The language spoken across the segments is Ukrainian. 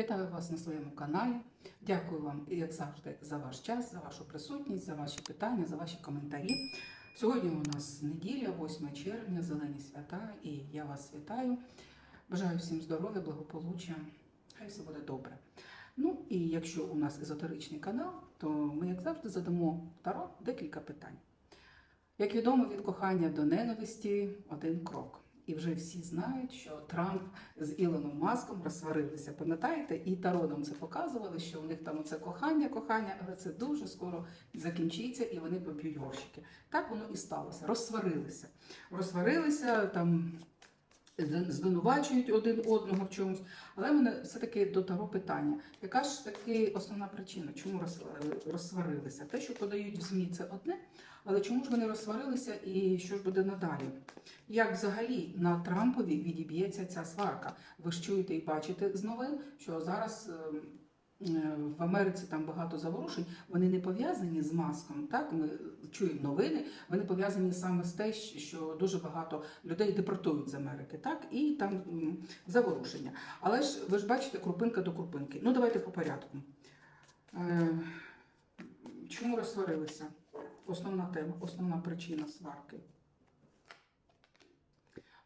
Вітаю вас на своєму каналі. Дякую вам, як завжди, за ваш час, за вашу присутність, за ваші питання, за ваші коментарі. Сьогодні у нас неділя, 8 червня, зелені свята, і я вас вітаю. Бажаю всім здоров'я, благополуччя. Хай все буде добре. Ну і якщо у нас езотеричний канал, то ми, як завжди, задамо Таро декілька питань. Як відомо, від кохання до ненависті один крок. І вже всі знають, що Трамп з Ілоном Маском розсварилися. Пам'ятаєте, і Таро нам це показували, що у них там оце кохання, кохання, але це дуже скоро закінчиться, і вони поб'ють горщики. Так воно і сталося. Розсварилися. Розсварилися там. Звинувачують один одного в чомусь, але в мене все-таки до того питання. Яка ж таки основна причина, чому розсварилися? Те, що подають в ЗМІ, це одне, але чому ж вони розсварилися і що ж буде надалі? Як взагалі на Трампові відіб'ється ця сварка? Ви ж чуєте і бачите з новин, що зараз е, е, в Америці там багато заворушень, вони не пов'язані з маском. Так, ми чуємо новини, вони пов'язані саме з те, що дуже багато людей депортують з Америки, так, і там заворушення. Але ж ви ж бачите, крупинка до крупинки. Ну, давайте по порядку. Е, Чому розсварилися? Основна тема, основна причина сварки.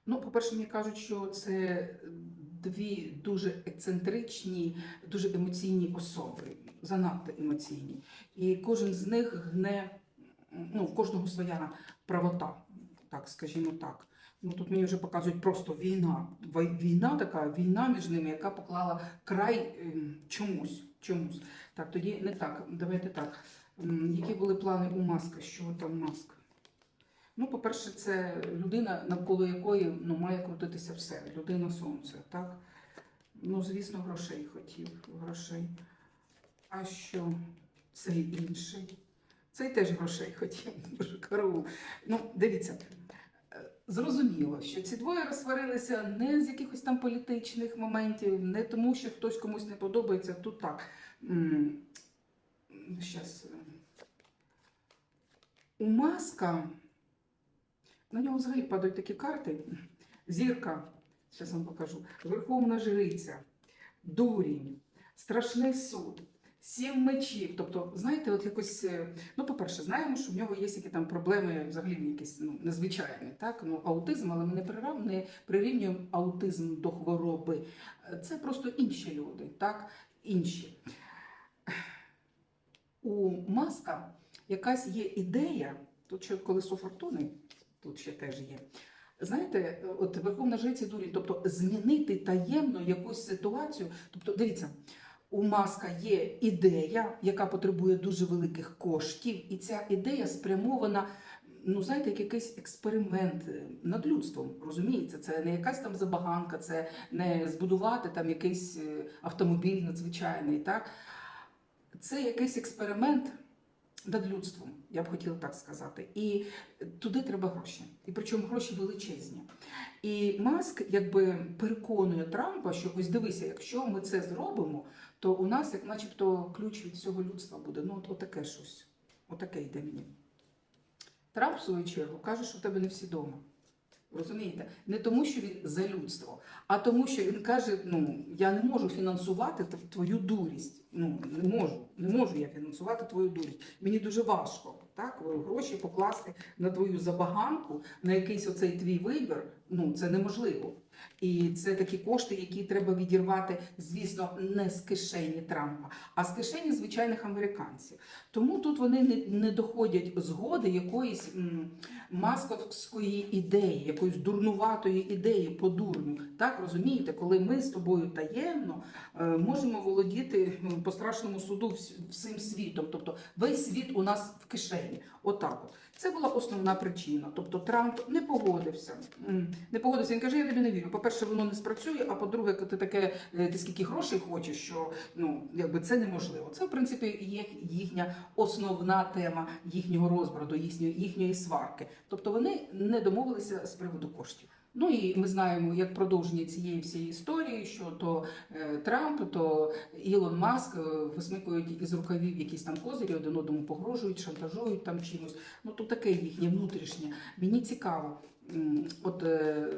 Ну, по-перше, мені кажуть, що це дві дуже ексцентричні, дуже емоційні особи, занадто емоційні. І кожен з них гне, ну, в кожного своя правота, так скажімо так. Ну тут мені вже показують просто війна. Війна така, війна між ними, яка поклала край ем, чомусь. чомусь. Так, тоді не так. Давайте так. Які були плани у Маска? Що там Маск? Ну, по-перше, це людина, навколо якої ну, має крутитися все. Людина сонце, так? Ну, звісно, грошей хотів, грошей. А що цей інший? Цей теж грошей хотів, дуже караул. Ну, дивіться, е, зрозуміло, що ці двоє розсварилися не з якихось там політичних моментів, не тому, що хтось комусь не подобається. Тут так. Зараз. У Маска. На нього взагалі падають такі карти. Зірка, зараз вам покажу. Верховна жриця, дурінь, страшний суд, сім мечів. Тобто, знаєте, от якось, е, ну, по-перше, знаємо, що в нього є які там проблеми, взагалі якісь ну, незвичайні, так? Ну, аутизм, але ми не не прирівнюємо аутизм до хвороби. Це просто інші люди, так? Інші. У маска якась є ідея, тут ще колесо фортуни, тут ще теж є. Знаєте, от Верховна Жриця дурі, тобто змінити таємно якусь ситуацію. Тобто, дивіться, у маска є ідея, яка потребує дуже великих коштів, і ця ідея спрямована. Ну, знаєте, як якийсь експеримент е, над людством, розумієте? Це не якась там забаганка, це не збудувати там якийсь е, автомобіль надзвичайний, так? Це якийсь експеримент над людством, я б хотіла так сказати. І туди треба гроші. І причому гроші величезні. І Маск якби переконує Трампа, що ось дивися, якщо ми це зробимо, то у нас, як начебто, ключ від всього людства буде. Ну, от отаке щось. Отаке йде мені. Трамп, в свою чергу, каже, що в тебе не всі вдома. Розумієте? Не тому, що він за людство, а тому, що він каже: ну, я не можу фінансувати твою дурість. Ну, не можу, не можу я фінансувати твою дурість. Мені дуже важко так, гроші покласти на твою забаганку, на якийсь оцей твій вибір. Ну, це неможливо. І це такі кошти, які треба відірвати, звісно, не з кишені Трампа, а з кишені звичайних американців. Тому тут вони не, не доходять згоди якоїсь м, масковської ідеї, якоїсь дурнуватої ідеї по дурню. Так розумієте, коли ми з тобою таємно е, можемо володіти по страшному суду всім світом, тобто весь світ у нас в кишені. Отак от. Це була основна причина. Тобто Трамп не погодився. Не погодився. Він каже, я тобі не вірю. По-перше, воно не спрацює, а по-друге, ти таке, е, ти скільки грошей хочеш, що ну якби це неможливо. Це в принципі є їхня основна тема їхнього розбраду, їхньої, їхньої сварки. Тобто вони не домовилися з приводу коштів. Ну і ми знаємо, як продовження цієї всієї історії, що то е, Трамп, то Ілон Маск е, висмикують із рукавів якісь там козирі, один одному погрожують, шантажують там чимось. Ну то таке їхнє внутрішнє. Мені цікаво, от. е,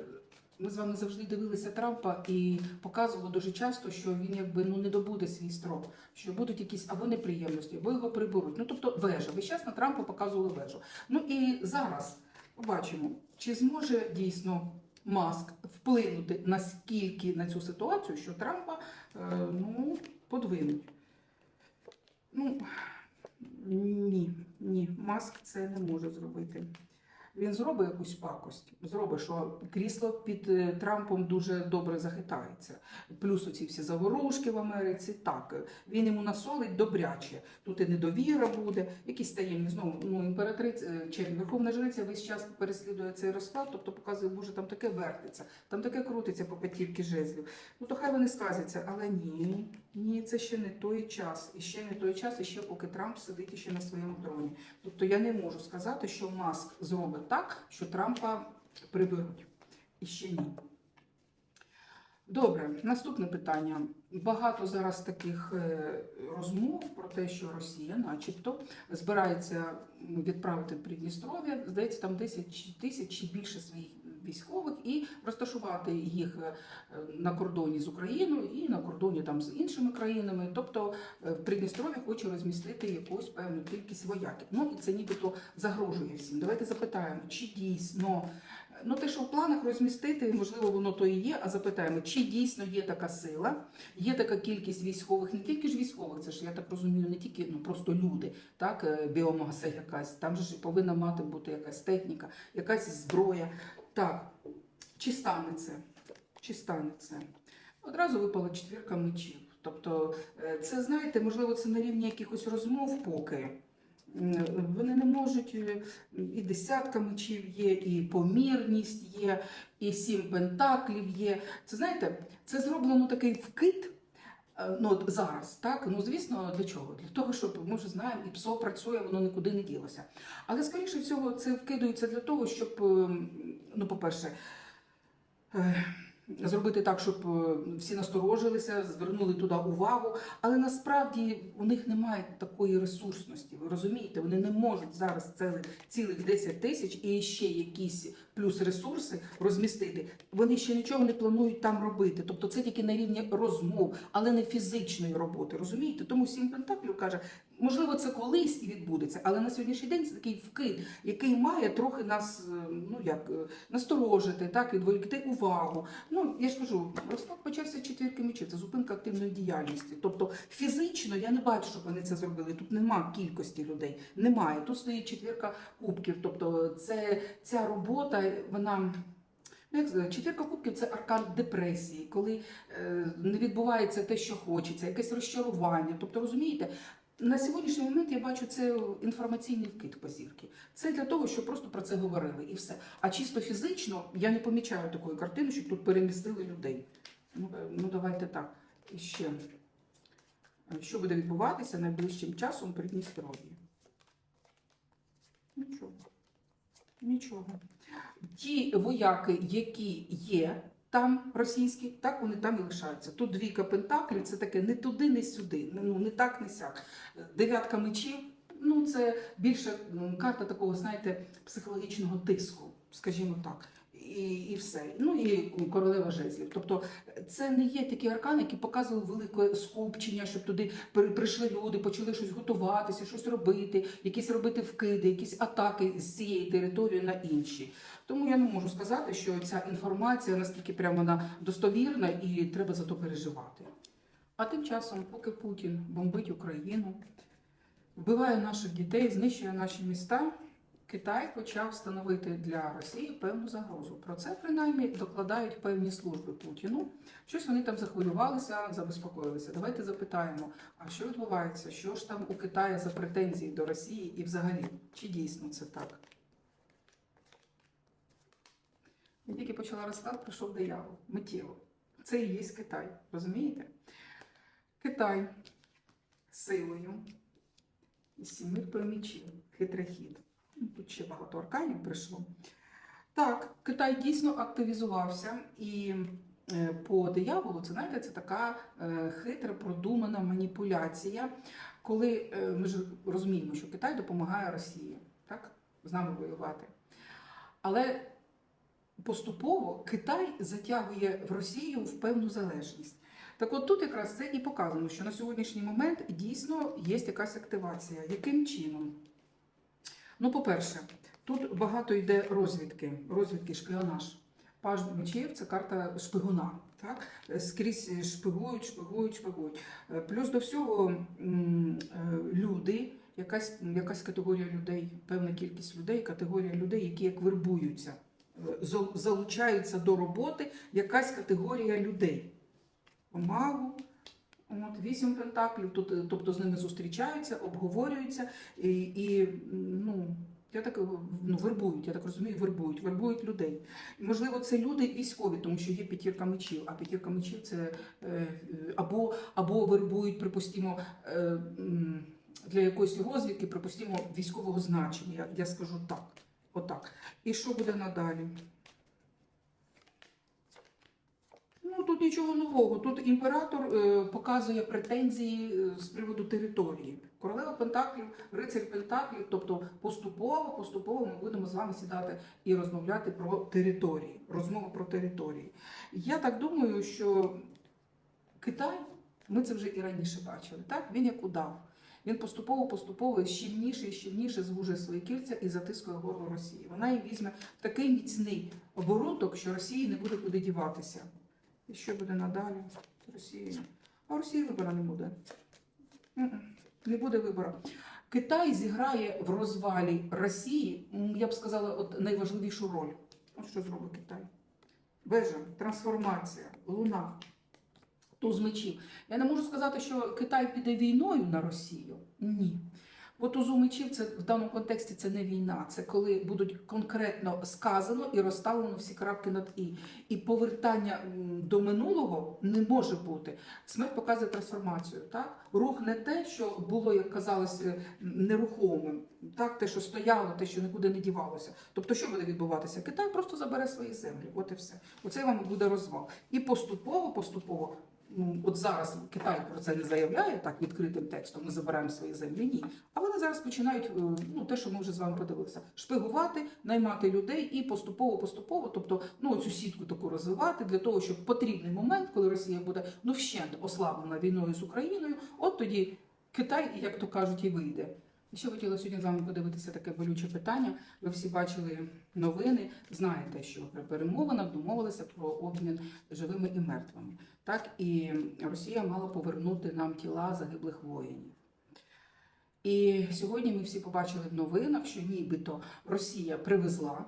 Ми з вами завжди дивилися Трампа і показували дуже часто, що він якби ну не добуде свій строк, що будуть якісь або неприємності, або його приберуть. Ну тобто вежа. Весь час на Трампа показували вежу. Ну і зараз побачимо, чи зможе дійсно Маск вплинути наскільки на цю ситуацію, що Трампа е, ну подвинуть. Ну ні, ні, Маск це не може зробити. Він зробить якусь пакость, зробить, що крісло під е, Трампом дуже добре захитається. Плюс оці всі заворушки в Америці. Так, він йому насолить добряче. Тут і недовіра буде, якісь таємні знову. Ну, імператриця е, чи Верховна Жриця весь час переслідує цей розклад, тобто показує, боже, там таке вертиться, там таке крутиться по п'ятірки жезлів. Ну то хай вони сказяться, але ні, ні, це ще не той час. І ще не той час, і ще поки Трамп сидить ще на своєму троні. Тобто я не можу сказати, що Маск зробить так, що Трампа приберуть. І ще ні. Добре, наступне питання. Багато зараз таких е, розмов про те, що Росія, начебто, збирається відправити Придністров'я, здається, там 10 тисяч чи більше своїх військових і розташувати їх е, на кордоні з Україною і на кордоні там з іншими країнами. Тобто е, в Придністров'я хоче розмістити якусь певну кількість вояків. Ну і це нібито загрожує всім. Давайте запитаємо, чи дійсно. Ну, те, що в планах розмістити, можливо, воно то і є, а запитаємо, чи дійсно є така сила, є така кількість військових, не тільки ж військових, це ж я так розумію, не тільки ну просто люди, так, е, біомаса якась, там же ж повинна мати бути якась техніка, якась зброя. Так, чи стане це? Чи стане це? Одразу випала четвірка мечів. Тобто, е, це знаєте, можливо, це на рівні якихось розмов поки. Вони не можуть е, і десятка мечів є, і помірність є, і сім пентаклів є. Це знаєте, це зроблено такий вкид. Е, Ну, зараз, так? Ну, звісно, для чого? Для того, щоб ми вже знаємо, і ПСО працює, воно нікуди не ділося. Але, скоріше всього, це вкидується для того, щоб, е, ну, по-перше, е, зробити так, щоб е, всі насторожилися, звернули туди увагу. Але насправді у них немає такої ресурсності. Ви розумієте, вони не можуть зараз цілих, цілих 10 тисяч і ще якісь плюс ресурси розмістити. Вони ще нічого не планують там робити. Тобто це тільки на рівні розмов, але не фізичної роботи. Розумієте? Тому сім пентаклів каже. Можливо, це колись і відбудеться, але на сьогоднішній день це такий вкид, який має трохи нас е, ну як е, насторожити, так відволікти увагу. Ну я ж кажу, розклад почався четвірки мечів, це зупинка активної діяльності. Тобто фізично я не бачу, щоб вони це зробили. Тут нема кількості людей, немає. Тут стоїть четвірка кубків. Тобто, це ця робота, вона. Ну, четвірка кубків це аркан депресії, коли е, не відбувається те, що хочеться, якесь розчарування. Тобто, розумієте, на сьогоднішній момент я бачу це інформаційний вкид по зірки. Це для того, щоб просто про це говорили і все. А чисто фізично я не помічаю такої картини, щоб тут перемістили людей. Ну, е, ну давайте так. І ще. Е, Що буде відбуватися найближчим часом при Дністров'ї? Нічого. Нічого. Ті вояки, які є там російські, так вони там і лишаються. Тут двійка пентаклів, це таке не туди, не сюди, ну не так, не сяк. Дев'ятка мечів, ну це більше карта такого, знаєте, психологічного тиску, скажімо так. І, і все. Ну і королева жезлів. Тобто це не є такі аркани, які показували велике скупчення, щоб туди при- прийшли люди, почали щось готуватися, щось робити, якісь робити вкиди, якісь атаки з цієї території на інші. Тому я не можу сказати, що ця інформація настільки прямо вона достовірна і треба за то переживати. А тим часом, поки Путін бомбить Україну, вбиває наших дітей, знищує наші міста, Китай почав становити для Росії певну загрозу. Про це принаймні докладають певні служби Путіну. Щось вони там захвилювалися, забезпокоїлися. Давайте запитаємо, а що відбувається? Що ж там у Китаї за претензії до Росії і взагалі? Чи дійсно це так? Я тільки почала розклад, прийшов диявол, миттєво. Це і є Китай, розумієте? Китай силою із сіміркою мечів, хитрий хід. Ну, Тут ще багато арканів прийшло. Так, Китай дійсно активізувався і е, по дияволу, це знаєте, це така е, хитра, продумана маніпуляція, коли е, ми ж розуміємо, що Китай допомагає Росії, так, з нами воювати. Але поступово Китай затягує в Росію в певну залежність. Так от тут якраз це і показано, що на сьогоднішній момент дійсно є якась активація. Яким чином? Ну, по-перше, тут багато йде розвідки, розвідки шпіонаж. Паж мечів це карта шпигуна. Так? Скрізь шпигують, шпигують, шпигують. Е, Плюс до всього е, люди, якась, якась категорія людей, певна кількість людей, категорія людей, які як вербуються, зал- залучаються до роботи, якась категорія людей. Помагу. От, вісім пентаклів, тут, е, тобто з ними зустрічаються, обговорюються і, і ну, я так ну, вербують, я так розумію, вербують, вербують людей. І, можливо, це люди військові, тому що є п'ятірка мечів, а п'ятірка мечів це е, або, або вербують, припустимо, е, для якоїсь розвідки, припустимо, військового значення. Я, я скажу так. Отак. І що буде надалі? Ну, тут нічого нового. Тут імператор е, показує претензії е, з приводу території. Королева Пентаклів, рицарь Пентаклів, тобто поступово, поступово ми будемо з вами сідати і розмовляти про території, розмови про території. Я так думаю, що Китай, ми це вже і раніше бачили, так? Він як удав. Він поступово, поступово щільніше і щільніше звужує свої кільця і затискує горло Росії. Вона її візьме в такий міцний оборудок, що Росії не буде куди діватися. І що буде надалі з Росією? А Росії вибору не буде. Не буде вибору. Китай зіграє в розвалі Росії, я б сказала, от найважливішу роль. От що зробить Китай? Вежа, трансформація, луна, туз мечів. Я не можу сказати, що Китай піде війною на Росію. Ні. Бо тузу мечів це в даному контексті це не війна, це коли будуть конкретно сказано і розставлено всі крапки над і. І повертання до минулого не може бути. Смерть показує трансформацію. Так? Рух не те, що було, як казалось, е, нерухомим, так? те, що стояло, те, що нікуди не дівалося. Тобто, що буде відбуватися? Китай просто забере свої землі. От і все. Оце вам буде розвал. І поступово, поступово. Ну, от зараз Китай про це не заявляє так відкритим текстом. Ми забираємо свої землі. Ні. А вони зараз починають е, ну те, що ми вже з вами подивилися, шпигувати, наймати людей і поступово, поступово, тобто ну цю сітку таку розвивати для того, щоб потрібний момент, коли Росія буде ну вщент ослаблена війною з Україною, от тоді Китай, як то кажуть, і вийде. Ще хотіла сьогодні з вами подивитися таке болюче питання. Ви всі бачили новини, знаєте, що при перемовинах домовилися про обмін живими і мертвими. Так і Росія мала повернути нам тіла загиблих воїнів. І сьогодні ми всі побачили в новинах, що нібито Росія привезла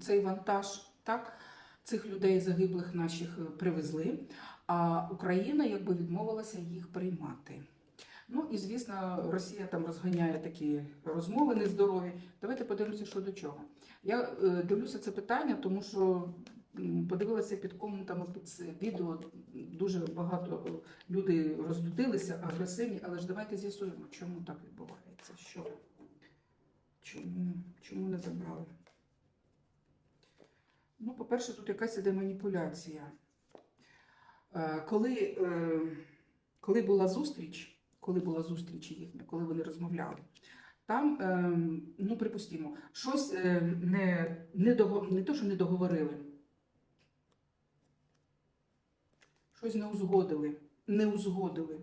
цей вантаж, так, цих людей загиблих наших привезли, а Україна якби відмовилася їх приймати. Ну і звісно, Росія там розганяє такі розмови нездорові. Давайте подивимося, що до чого. Я е, дивлюся це питання, тому що подивилася під коментами під це відео. Дуже багато е, люди розлютилися, агресивні, але ж давайте з'ясуємо, чому так відбувається. Що? Чому, чому не забрали? Ну, по-перше, тут якась іде маніпуляція. Е, Коли, коли була зустріч, коли була зустріч їхня, коли вони розмовляли, там, е, ну, припустимо, щось е, не, не, не то, що не договорили, щось не узгодили, не узгодили.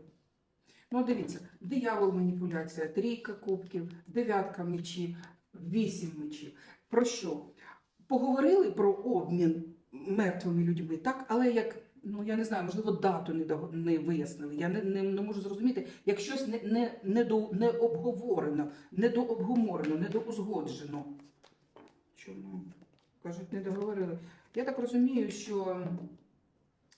Ну, дивіться, диявол маніпуляція, трійка кубків, дев'ятка мечів, вісім мечів. Про що? Поговорили про обмін мертвими людьми, так, але як. Ну, я не знаю, можливо, дату не, до- не вияснили. Я не, не, не можу зрозуміти, як щось не, не, не, до, не обговорено, не дообговорено, не доузгоджено. Чому? Кажуть, не договорили. Я так розумію, що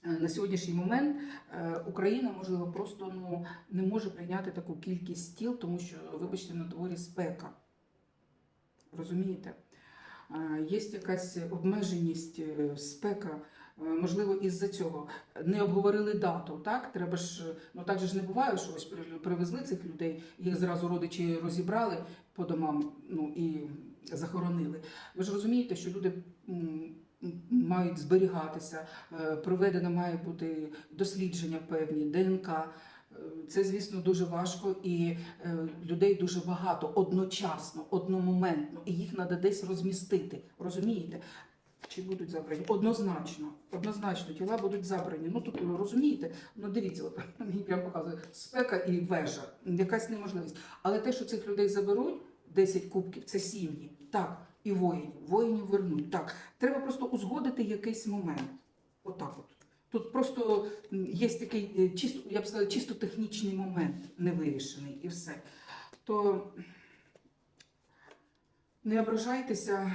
е, на сьогоднішній момент е, Україна, можливо, просто ну, не може прийняти таку кількість стіл, тому що, вибачте, на дворі спека. Розумієте? Е, Є якась обмеженість, спека. Е, Можливо, із-за цього не обговорили дату. Так треба ж ну так же ж не буває, що ось при- привезли цих людей, їх зразу родичі розібрали по домам, ну і захоронили. Ви ж розумієте, що люди мають зберігатися, е, проведено має бути дослідження певні, ДНК. Е, Це, звісно, дуже важко, і людей дуже багато одночасно, одномоментно, і їх треба десь розмістити. Розумієте? Чи будуть забрані? Однозначно, однозначно, тіла будуть забрані. Ну тут розумієте, ну дивіться, от мені прям показує спека і вежа, якась неможливість. Але те, що цих людей заберуть, 10 кубків, це сім'ї. Так, і воїнів. Воїнів вернуть. Так. Треба просто узгодити якийсь момент. Отак от. Тут просто є такий е, чисто, я б сказала, чисто технічний момент невирішений і все. То не ображайтеся.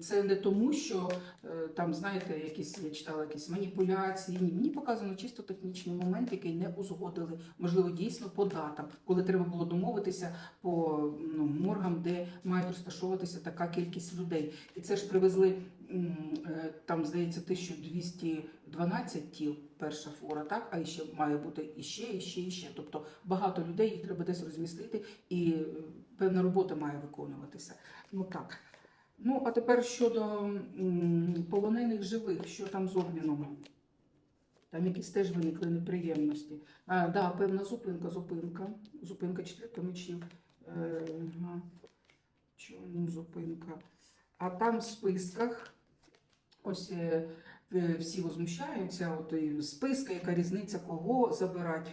Це не тому, що е, там, знаєте, якісь я читала якісь маніпуляції. Ні, мені показано чисто технічний момент, який не узгодили. Можливо, дійсно по датам, коли треба було домовитися по ну, моргам, де має розташовуватися така кількість людей. І це ж привезли е, там, здається, 1212 тіл, перша фора, так? А ще має бути іще, іще, іще. Тобто багато людей їх треба десь розмістити, і е, певна робота має виконуватися. Ну так. Ну, а тепер щодо полонених живих, що там з обміном? Там якісь теж виникли неприємності. А, да, певна зупинка, зупинка. Зупинка четвірка мечів. Е. Чому зупинка? А там в списках ось е, всі возмущаються, от і списка, яка різниця, кого забирати.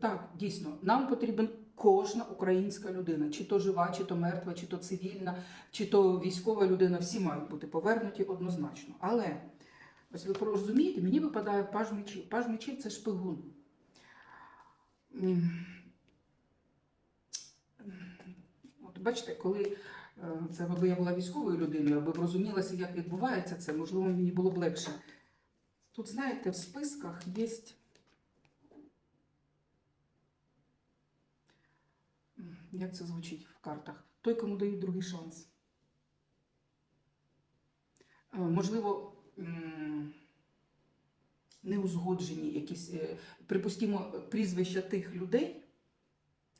Так, дійсно, нам потрібен кожна українська людина, чи то жива, чи то мертва, чи то цивільна, чи то військова людина, всі мають бути повернуті однозначно. Але ось ви розумієте, мені випадає паж мечів. Паж мечів це шпигун. От бачите, коли е, це аби я була військовою людиною, аби розумілася, як відбувається це, можливо, мені було б легше. Тут, знаєте, в списках є. Як це звучить в картах? Той, кому дають другий шанс. Е, Можливо, неузгоджені якісь, е, припустімо, прізвища тих людей,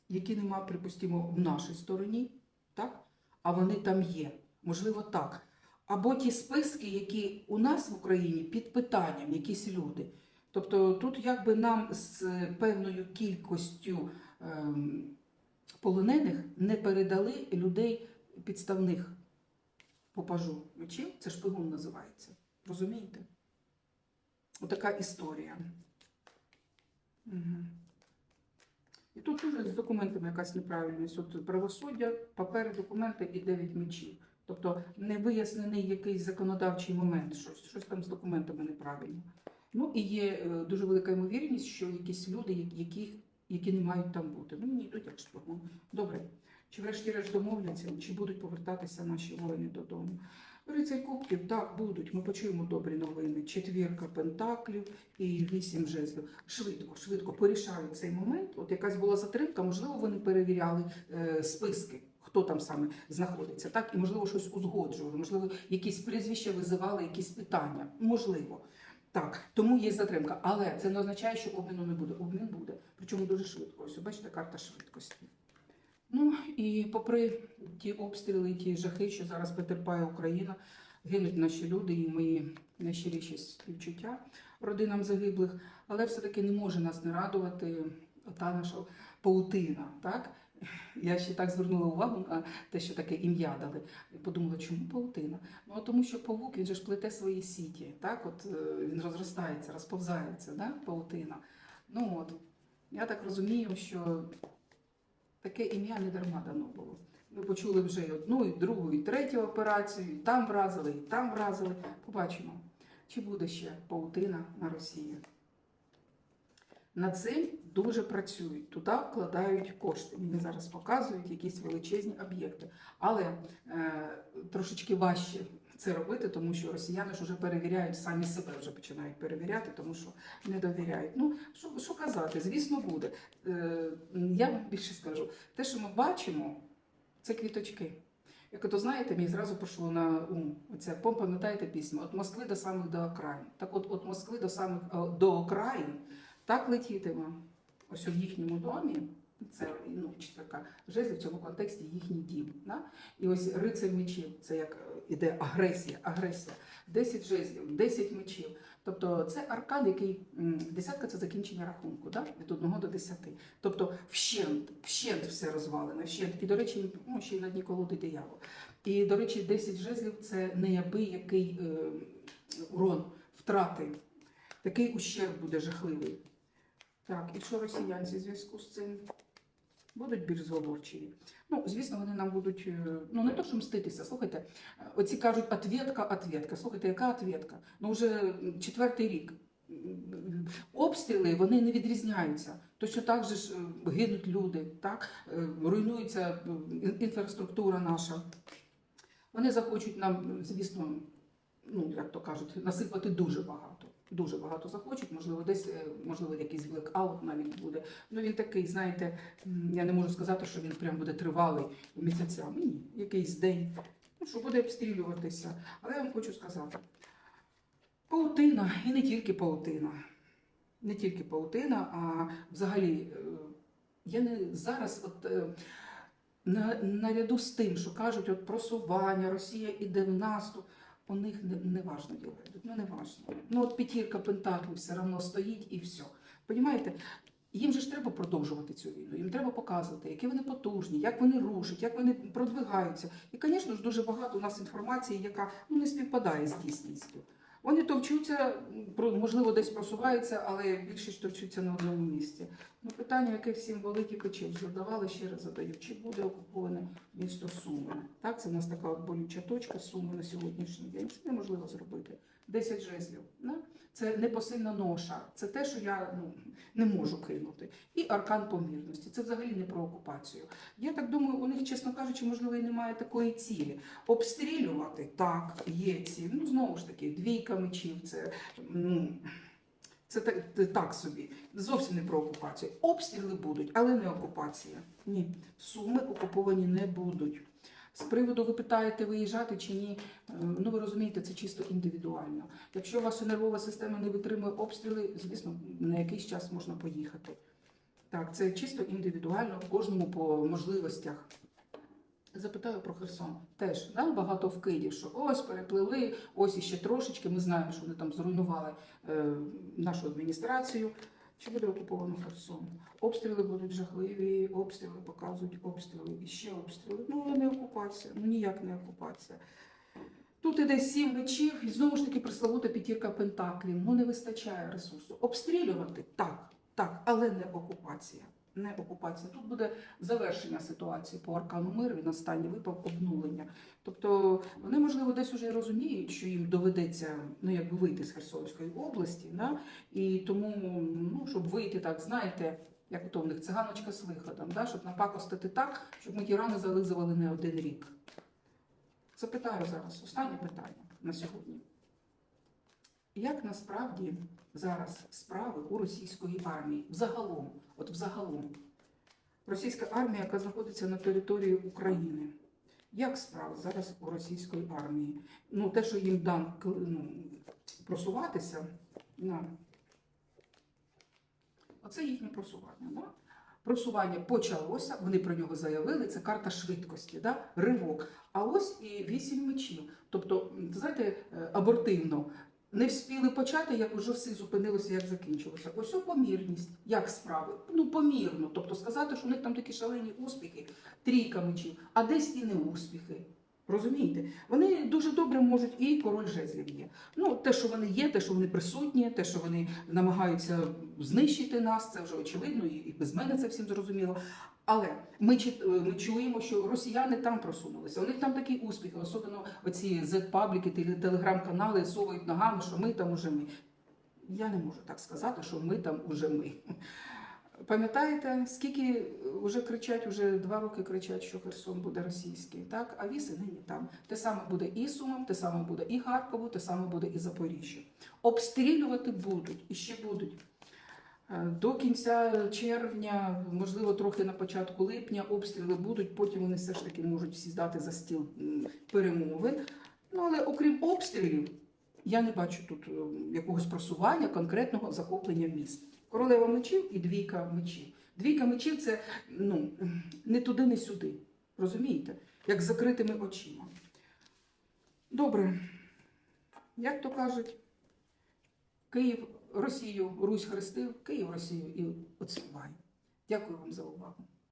які нема, припустімо, в нашій стороні, так? а вони там є. Можливо, так. Або ті списки, які у нас в Україні під питанням, якісь люди. Тобто тут якби нам з певною кількістю ем, полонених не передали людей підставних попажу мечів. Це шпигун називається. Розумієте? Отака історія. Угу. І тут теж з документами якась неправильність. От правосуддя, папери, документи і 9 мечів. Тобто не вияснений якийсь законодавчий момент, щось, щось там з документами неправильно. Ну і є е, дуже велика ймовірність, що якісь люди, які- які, не мають там бути. Ну, не йдуть як шпигун. Добре. Чи врешті-решт домовляться, чи будуть повертатися наші воїни додому? Рицарь кубків, так, будуть. Ми почуємо добрі новини. Четвірка пентаклів і вісім жезлів. Швидко, швидко порішають цей момент. От якась була затримка, можливо, вони перевіряли е, списки, хто там саме знаходиться, так, і можливо щось узгоджували, можливо, якісь прізвища визивали, якісь питання. Можливо. Так, тому є затримка. Але це не означає, що обміну не буде. Обмін буде. Причому дуже швидко. Ось бачите, карта швидкості. Ну і попри ті обстріли, ті жахи, що зараз потерпає Україна, гинуть наші люди, і мої найщиріші співчуття родинам загиблих, але все-таки не може нас не радувати та наша паутина. Так? Я ще так звернула увагу на те, що таке ім'я дали. І подумала, чому паутина? Ну тому, що павук він же ж плете свої сіті. Так, от е, він розростається, розповзається, да? паутина. Ну от я так розумію, що таке ім'я не дарма дано було. Ми почули вже і одну, і другу, і третю операцію, і там вразили, і там вразили. Побачимо, чи буде ще паутина на Росії. Над цим дуже працюють, туди вкладають кошти. Мені зараз показують якісь величезні об'єкти. Але е, трошечки важче це робити, тому що росіяни ж вже перевіряють самі себе, вже починають перевіряти, тому що не довіряють. Ну що, що казати, звісно, буде. Е, я вам більше скажу, те, що ми бачимо, це квіточки. Як ото знаєте, мені зразу пішло на ум. Оця пам'ятаєте пісню? От Москви до самих до окраїн. Так от, от Москви до самих е, до окраїн так летітиме. Ось у їхньому домі. Це ну, четверка жезлів в цьому контексті їхній дім. Да? І ось рицарь мечів, це як е, іде агресія, агресія. 10 жезлів, 10 мечів. Тобто це аркан, який десятка це закінчення рахунку, да? від 1 до 10. Тобто вщент, вщент все розвалене, вщент. І, до речі, ну, ще й на дні колоди диявол. І, до речі, 10 жезлів це неабиякий е, урон, втрати. Такий ущерб буде жахливий. Так, і що росіянці в зв'язку з цим будуть більш зговорчиві? Ну, звісно, вони нам будуть, е, ну не то, що мститися. Слухайте, е, оці кажуть, ответка, ответка. Слухайте, яка ответка? Ну вже четвертий рік. Обстріли вони не відрізняються. Точно так же ж е, гинуть люди, так? Руйнується інфраструктура наша. Вони захочуть нам, звісно, ну як то кажуть, насипати дуже багато. Дуже багато захочуть, можливо, десь, е, можливо, якийсь блекаут навіть буде. Ну він такий, знаєте, я не можу сказати, що він прям буде тривалий місяцями. Ні, якийсь день, ну, що буде обстрілюватися. Але я вам хочу сказати: паутина, і не тільки паутина. Не тільки паутина, а взагалі, е, я не зараз, от е, на, наряду з тим, що кажуть, от просування, Росія іде в наступ. У них не, не важно діло ну не важно. Ну от п'ятірка пентаклів все одно стоїть і все. Понімаєте? Їм же ж треба продовжувати цю війну, їм треба показувати, які вони потужні, як вони рушать, як вони продвигаються. І, звісно ж, дуже багато у нас інформації, яка ну, не співпадає з дійсністю. Вони товчуться, можливо, десь просуваються, але більшість товчуться на одному місці. Ну, питання, яке всім великі пече, задавали, ще раз задаю. Чи буде окуповане місто Суми? Так, це в нас така болюча точка Суми на сьогоднішній день. Це неможливо зробити. 10 жезлів. Да? Це непосильна ноша, це те, що я ну, не можу кинути. І аркан помірності. Це взагалі не про окупацію. Я так думаю, у них, чесно кажучи, можливо, і немає такої цілі. Обстрілювати так, є ціль. Ну, знову ж таки, двійка мечів, це. Ну, це так, так собі, зовсім не про окупацію. Обстріли будуть, але не окупація. Ні, суми окуповані не будуть. З приводу ви питаєте, виїжджати чи ні. е, Ну ви розумієте, це чисто індивідуально. Якщо ваша нервова система не витримує обстріли, звісно, на якийсь час можна поїхати. Так, це чисто індивідуально, кожному по можливостях. Запитаю про Херсон. Теж да, багато вкидів, що ось перепливли, ось іще трошечки. Ми знаємо, що вони там зруйнували е, нашу адміністрацію. Чи буде окуповано Херсон? Обстріли будуть жахливі, обстріли показують обстріли і ще обстріли. Ну, але не окупація, ну ніяк не окупація. Тут іде сім мечів, і знову ж таки пресловута п'ятірка пентаклів. Ну не вистачає ресурсу. Обстрілювати так, так, але не окупація. Не окупація. Тут буде завершення ситуації по аркану миру, він останній випав обнулення. Тобто вони, можливо, десь уже розуміють, що їм доведеться ну, якби вийти з Херсонської області, да? і тому, ну, щоб вийти так, знаєте, як то в них циганочка з виходом, да? щоб напакостити так, щоб ми ті рани зализували не один рік. Запитаю зараз, останнє питання на сьогодні. Як насправді зараз справи у російської армії? Взагалом, от взагалом, російська армія, яка знаходиться на території України. Як справи зараз у російської армії? Ну, те, що їм дан ну, просуватися, на... оце їхнє просування. Да? Просування почалося, вони про нього заявили. Це карта швидкості, да? ривок. А ось і вісім мечів. Тобто, знаєте, е, абортивно. Не встигли почати, як уже все зупинилося, як закінчилося. Ось помірність. Як справи? Ну, помірно. Тобто сказати, що у них там такі шалені успіхи, трійка мечів, а десь і не успіхи. Розумієте? Вони дуже добре можуть, і король жезлів є. Ну, те, що вони є, те, що вони присутні, те, що вони намагаються знищити нас, це вже очевидно, і, без мене це всім зрозуміло. Але ми, е, ми чуємо, що росіяни там просунулися. У них там такі успіхи, особливо оці теле- телеграм-канали совують ногами, що ми там уже ми. Я не можу так сказати, що ми там уже ми. Пам'ятаєте, скільки вже кричать, вже два роки кричать, що Херсон буде російський, так? А віси нині там. Те саме буде і Сумом, те саме буде і Харкову, те саме буде і Запоріжжя. Обстрілювати будуть і ще будуть. Е, До кінця червня, можливо, трохи на початку липня обстріли будуть, потім вони все ж таки можуть всі здати за стіл м, перемовин. Ну, але окрім обстрілів, я не бачу тут е, якогось просування конкретного захоплення міст. Королева мечів і двійка мечів. Двійка мечів це ну, не туди, не сюди. Розумієте? Як з закритими очима. Добре. Як то кажуть, Київ Росію, Русь хрестив, Київ Росію і оцвіває. Дякую вам за увагу.